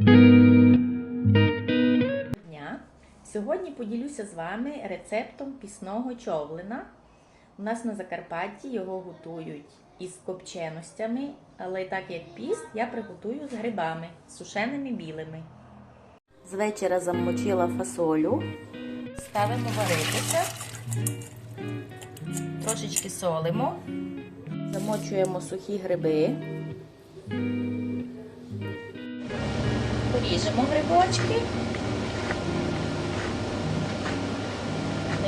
дня. Сьогодні поділюся з вами рецептом пісного човлина. У нас на Закарпатті його готують із копченостями, але так як піст, я приготую з грибами, сушеними білими. З вечора замочила фасолю, ставимо варитися, трошечки солимо, замочуємо сухі гриби. Поріжемо грибочки.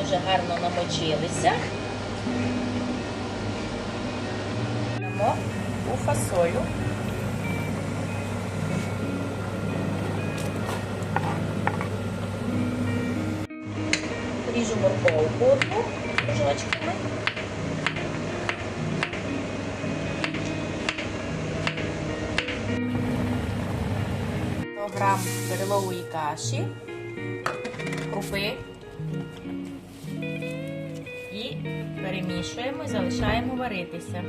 Вже гарно намочилися. Дамо у фасолю. Ріжу морковку одну кружочками. Грам перелової каші, крупи і перемішуємо і залишаємо варитися.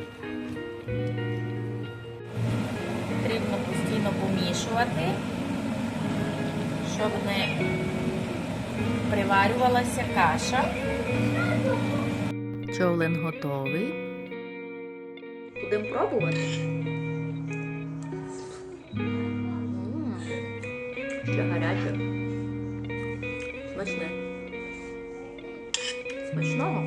Потрібно постійно помішувати, щоб не приварювалася каша. Човлен готовий. Будемо пробувати. Ще гаряче. Смачне. Смачного.